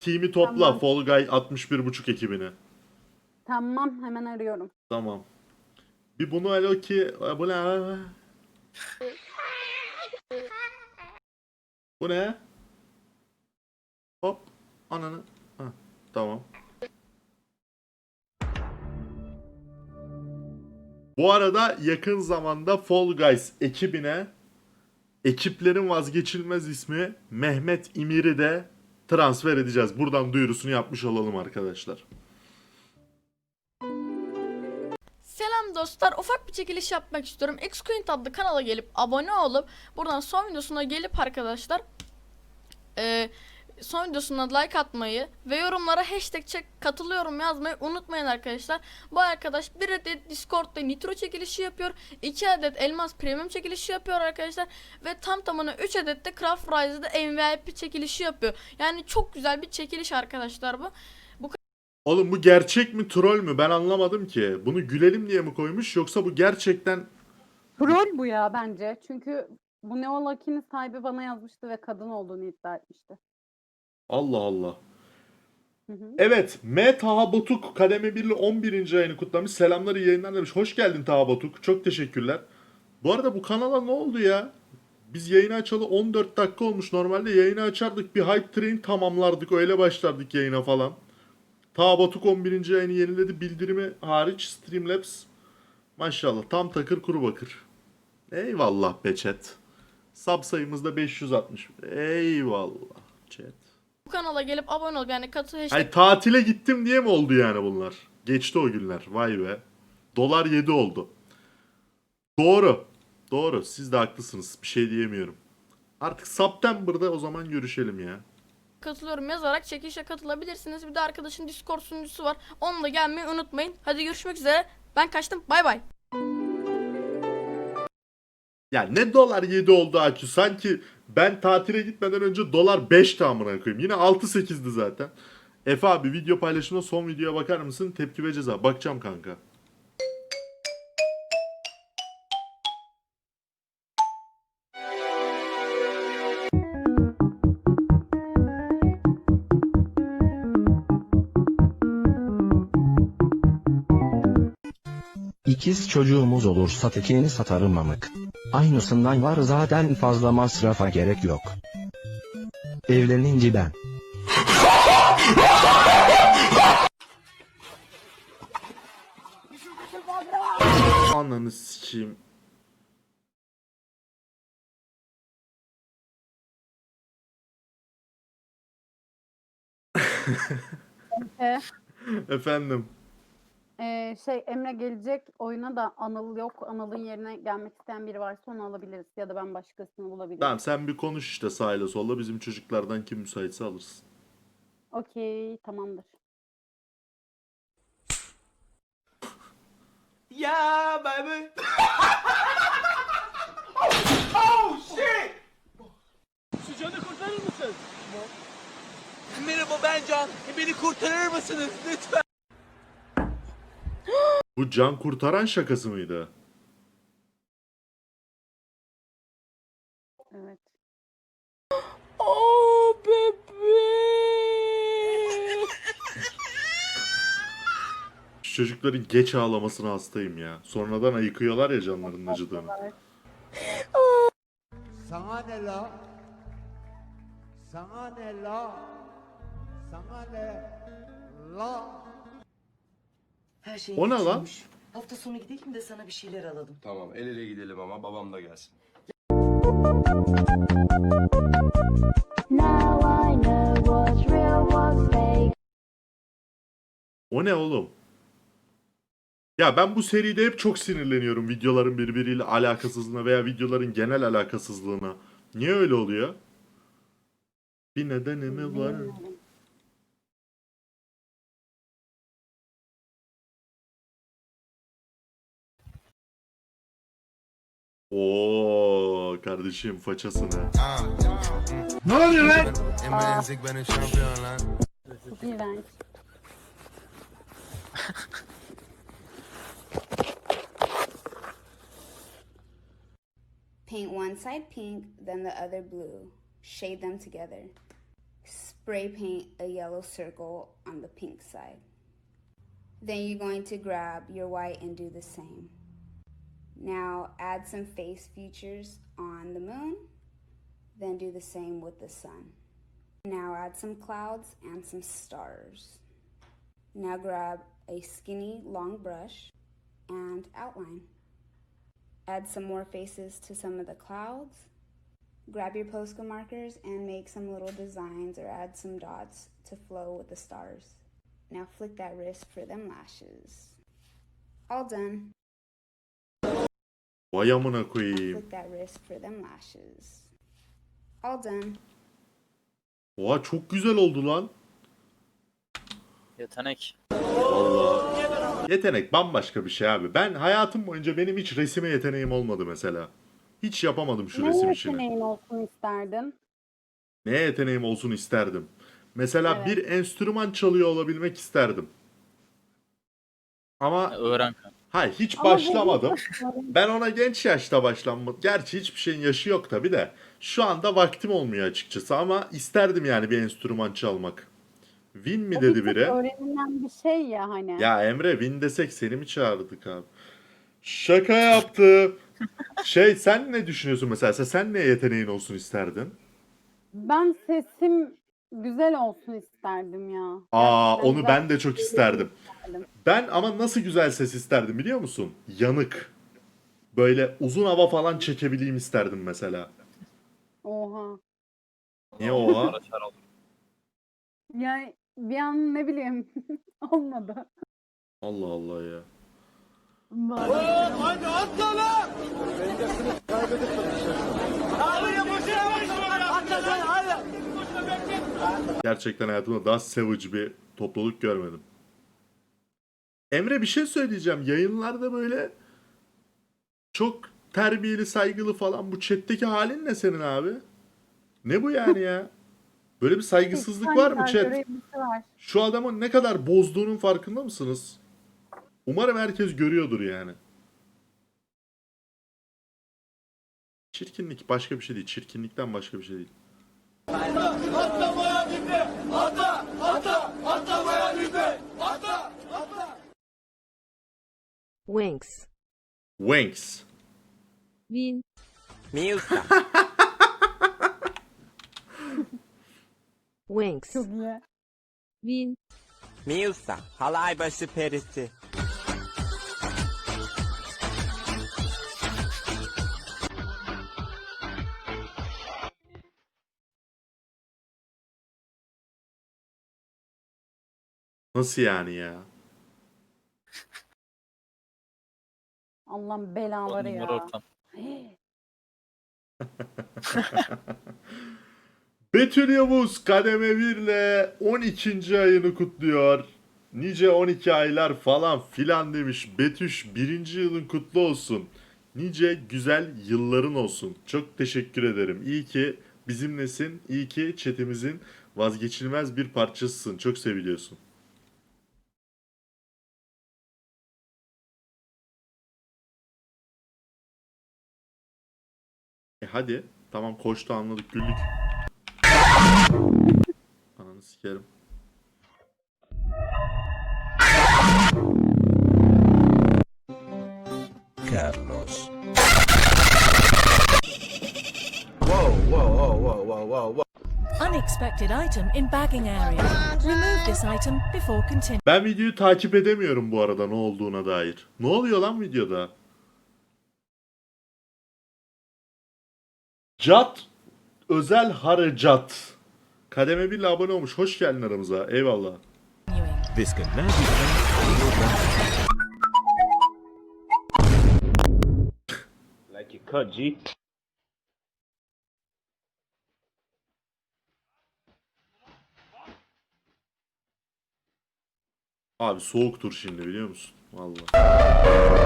Team'i topla Tamam. Fall Guy 61.5 ekibini. Tamam hemen arıyorum. Tamam. Bir bunu alo ki bu ne? Bu ne? Hop. Ananı. Heh, tamam. Bu arada yakın zamanda Fall Guys ekibine ekiplerin vazgeçilmez ismi Mehmet İmir'i de transfer edeceğiz. Buradan duyurusunu yapmış olalım arkadaşlar. Selam dostlar. Ufak bir çekiliş yapmak istiyorum. Xcoin adlı kanala gelip abone olup buradan son videosuna gelip arkadaşlar eee, son videosuna like atmayı ve yorumlara hashtag çek katılıyorum yazmayı unutmayın arkadaşlar. Bu arkadaş bir adet Discord'da Nitro çekilişi yapıyor. 2 adet Elmas Premium çekilişi yapıyor arkadaşlar. Ve tam tamına 3 adet de Craft Rise'da MVP çekilişi yapıyor. Yani çok güzel bir çekiliş arkadaşlar bu. Oğlum bu gerçek mi troll mü ben anlamadım ki. Bunu gülelim diye mi koymuş yoksa bu gerçekten Troll bu ya bence. Çünkü bu Neo Lucky'nin sahibi bana yazmıştı ve kadın olduğunu iddia etmişti. Allah Allah. Hı hı. Evet M Taha Batuk kademe 1 ile 11. ayını kutlamış. Selamları iyi yayınlar demiş. Hoş geldin Taha Batuk. Çok teşekkürler. Bu arada bu kanala ne oldu ya? Biz yayını açalı 14 dakika olmuş. Normalde yayını açardık bir hype train tamamlardık. Öyle başlardık yayına falan. Taha Batuk 11. ayını yeniledi. Bildirimi hariç Streamlabs. Maşallah tam takır kuru bakır. Eyvallah be chat. Sub sayımız da 560. Eyvallah chat. Bu kanala gelip abone ol yani katıl hashtag Ay tatile gittim diye mi oldu yani bunlar? Geçti o günler. Vay be. Dolar 7 oldu. Doğru. Doğru. Siz de haklısınız. Bir şey diyemiyorum. Artık September'da o zaman görüşelim ya. katılıyorum yazarak çekilişe katılabilirsiniz. Bir de arkadaşın Discord sunucusu var. Onunla gelmeyi unutmayın. Hadi görüşmek üzere. Ben kaçtım. Bay bay. Ya ne dolar 7 oldu Akü? Sanki ben tatile gitmeden önce dolar 5 tamına koyayım. Yine 6-8'di zaten. Efe abi video paylaşımda son videoya bakar mısın? Tepki ve ceza. Bakacağım kanka. İkiz çocuğumuz olursa tekini satarım amık. Aynısından var zaten fazla masrafa gerek yok. Evlenince ben. Ananı sikeyim. Efendim. E, şey Emre gelecek oyuna da Anıl yok. Anıl'ın yerine gelmek isteyen biri varsa onu alabiliriz. Ya da ben başkasını bulabilirim. Tamam sen bir konuş işte sağıyla solla. Bizim çocuklardan kim müsaitse alırsın. Okey tamamdır. Yeah, baby. oh shit! Şu canı kurtarır mısın? Merhaba ben Can. Beni kurtarır mısınız lütfen? Bu can kurtaran şakası mıydı? Evet. Oh bebe. Şu çocukların geç ağlamasına hastayım ya. Sonradan ayıkıyorlar ya canlarının acıdığını. Sana ne la? Sana ne la? Sana ne la? Her şey O ne lan? geçiyormuş. Hafta sonu gidelim de sana bir şeyler alalım. Tamam el ele gidelim ama babam da gelsin. Now I know what's real, what's fake. O ne oğlum? Ya ben bu seride hep çok sinirleniyorum videoların birbiriyle alakasızlığına veya videoların genel alakasızlığına. Niye öyle oluyor? Bir nedeni mi var? Oo kardeşim façasını. Çok iğrenç. Paint one side pink, then the other blue. Shade them together. Spray spray paint a yellow circle on the pink side. Then you're going to grab your white and do the same. Now add some face features on the moon, then do the same with the sun. Now add some clouds and some stars. Now grab a skinny long brush and outline. Add some more faces to some of the clouds. Grab your Posca markers and make some little designs or add some dots to flow with the stars. Now flick that wrist for them lashes. All done. Vay amına koyayım. Oha çok güzel oldu lan. Yetenek. Vallahi. Yetenek bambaşka bir şey abi. Ben hayatım boyunca benim hiç resime yeteneğim olmadı mesela. Hiç yapamadım şu Ne resim işini. yeteneğin olsun isterdin? Ne yeteneğim olsun isterdim. Mesela Evet. bir enstrüman çalıyor olabilmek isterdim. Ama Öğren kanka. Hayır hiç Ama başlamadım. Ben ona genç yaşta başlanmadım. Gerçi hiçbir şeyin yaşı yok tabi de. Şu anda vaktim olmuyor açıkçası ama isterdim yani bir enstrüman çalmak. Win mi O dedi biri? öğrenilen bir şey ya hani. Ya Emre Win desek seni mi çağırdık abi? Şaka yaptı. Şey sen ne düşünüyorsun mesela? Sen- Sen ne yeteneğin olsun isterdin? Ben sesim güzel olsun isterdim ya. Aa Gerçekten onu güzel ben de çok isterdim. isterdim. Ben ama nasıl güzel ses isterdim biliyor musun? Yanık. Böyle uzun hava falan çekebileyim isterdim mesela. Oha. Niye oha? Araçlar aldım. Yani bir an ne bileyim olmadı. Allah Allah ya. Hadi atla lan! Abi ya boşuna başla! Atla sen hadi! Gerçekten hayatımda daha savage bir topluluk görmedim. Emre bir şey söyleyeceğim. Yayınlarda böyle çok terbiyeli, saygılı falan. Bu chat'teki halin ne senin abi? Ne bu yani ya? Böyle bir saygısızlık var mı chat? Şu adamın ne kadar bozduğunun farkında mısınız? Umarım herkes görüyordur yani. Çirkinlik başka bir şey değil. Çirkinlikten başka bir şey değil. Atlamaya bitti! Atla! Atla! Atlamaya bitti! Atla! Atla! Winks. Wanks. Win. Milka. Winks. Çok iyi. Win. Milsa. Halay başı perisi. Nasıl yani ya? Allah'ın On belaları ya. ortam. Betül Yavuz kademe 1 ile 12. ayını kutluyor. Nice 12 aylar falan filan demiş. Betüş birinci yılın kutlu olsun. Nice güzel yılların olsun. Çok teşekkür ederim. İyi ki bizimlesin. İyi ki chatimizin vazgeçilmez bir parçasısın. Çok seviliyorsun. Hadi. Tamam koştu anladık güldük. Ananı sikerim. Carlos. Unexpected item in bagging area. Remove this item before continuing. Ben videoyu takip edemiyorum bu arada ne olduğuna dair. Ne oluyor lan videoda? Cat özel harecat. Kademe 1 ile abone olmuş. Hoş geldin aramıza. Eyvallah. This can now be Like you cut G. Abi soğuktur şimdi biliyor musun? Vallahi.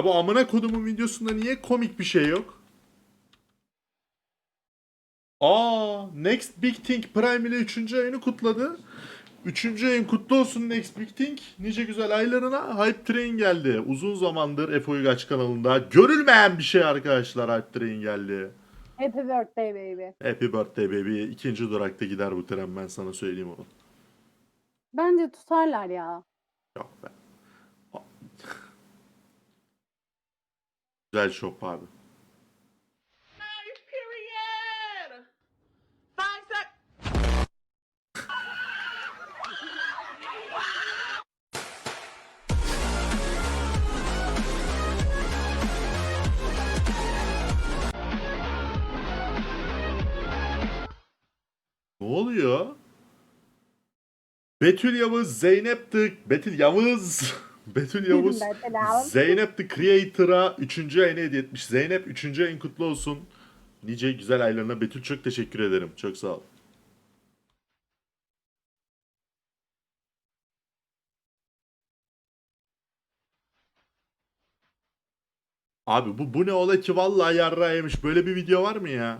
Ya bu amına kodumun videosunda niye komik bir şey yok? Aa, Next Big Thing Prime ile 3. ayını kutladı. 3. ayın kutlu olsun Next Big Thing. Nice güzel aylarına Hype Train geldi. Uzun zamandır F Uygaç kanalında görülmeyen bir şey arkadaşlar Hype Train geldi. Happy birthday baby. Happy birthday baby. İkinci durakta gider bu tren ben sana söyleyeyim onu. Bence tutarlar ya. Yok be. Güzel shop abi. Ne oluyor? Betül Yavuz, Zeynep Tık, Betül Yavuz, Betül Yavuz. Zeynep The Creator'a 3. ayını hediye etmiş. Zeynep 3. ayın kutlu olsun. Nice güzel aylarına Betül çok teşekkür ederim. Çok sağ ol. Abi bu bu ne ola ki vallahi yarra yemiş. Böyle bir video var mı ya?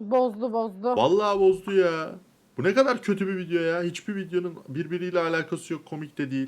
Bozdu bozdu. Vallahi bozdu ya. Bu ne kadar kötü bir video ya. Hiçbir videonun birbiriyle alakası yok. Komik de değil.